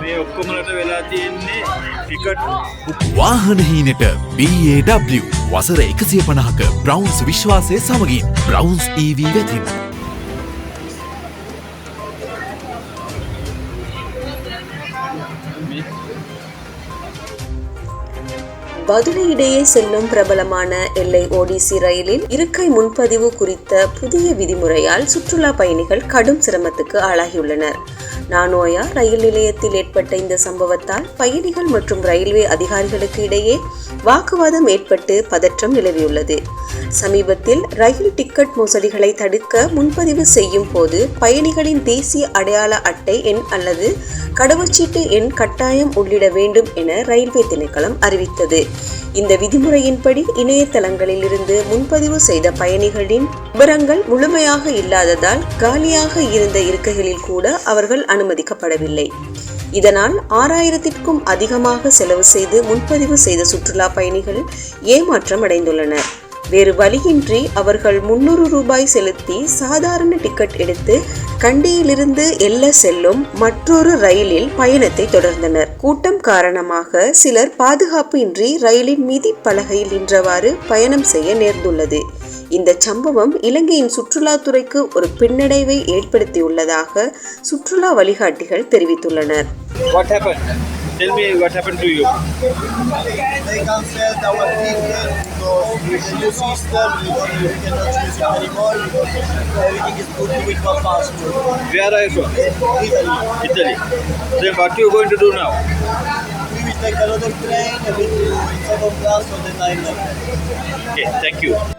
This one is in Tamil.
මේ ඔක්කොමලට වෙලා තියෙන්නේ ටිකට් වාහන හීනට BAW වසර එකසිය පණහක බ්‍රවන්ස් විශ්වාසය සමගින් බ්‍රවන්ස් EV වෙතින්. பதுளை இடையே செல்லும் பிரபலமான எல்லை ஓடிசி ரயிலில் இருக்கை முன்பதிவு குறித்த புதிய விதிமுறையால் சுற்றுலா பயணிகள் கடும் சிரமத்துக்கு ஆளாகியுள்ளனர் நானோயா ரயில் நிலையத்தில் ஏற்பட்ட இந்த சம்பவத்தால் பயணிகள் மற்றும் ரயில்வே அதிகாரிகளுக்கு இடையே வாக்குவாதம் ஏற்பட்டு பதற்றம் நிலவியுள்ளது. சமீபத்தில் ரயில் டிக்கெட் மோசடிகளை தடுக்க முன்பதிவு செய்யும் போது பயணிகளின் தேசிய அடையாள அட்டை எண் அல்லது கடவுச்சீட்டு எண் கட்டாயம் உள்ளிட வேண்டும் என ரயில்வே திணைக்களம் அறிவித்தது. இந்த விதிமுறையின்படி இணையதளங்களில் இருந்து முன்பதிவு செய்த பயணிகளின் விவரங்கள் முழுமையாக இல்லாததால் காலியாக இருந்த இருக்கைகளில் கூட அவர்கள் அனுமதிக்கப்படவில்லை. இதனால் ஆறாயிரத்திற்கும் அதிகமாக செலவு செய்து முன்பதிவு செய்த சுற்றுலா பயணிகள் ஏமாற்றம் அடைந்துள்ளனர் வேறு வழியின்றி அவர்கள் முன்னூறு ரூபாய் செலுத்தி சாதாரண டிக்கெட் எடுத்து கண்டியிலிருந்து எல்ல செல்லும் மற்றொரு ரயிலில் பயணத்தை தொடர்ந்தனர். கூட்டம் காரணமாக சிலர் பாதுகாப்பு இன்றி ரயிலின் மீதி பலகையில் நின்றவாறு பயணம் செய்ய நேர்ந்துள்ளது. இந்த சம்பவம் இலங்கையின் சுற்றுலாத்துறைக்கு ஒரு பின்னடைவை ஏற்படுத்தியுள்ளதாக சுற்றுலா வழிகாட்டிகள் தெரிவித்துள்ளனர் tell me what happened to you They cancelled our ticket because with the new system we cannot use it anymore because everything is put with one passport. where are you from Italy. italy then what are you going to do now We will take another train and we will in second class on the 9 okay thank you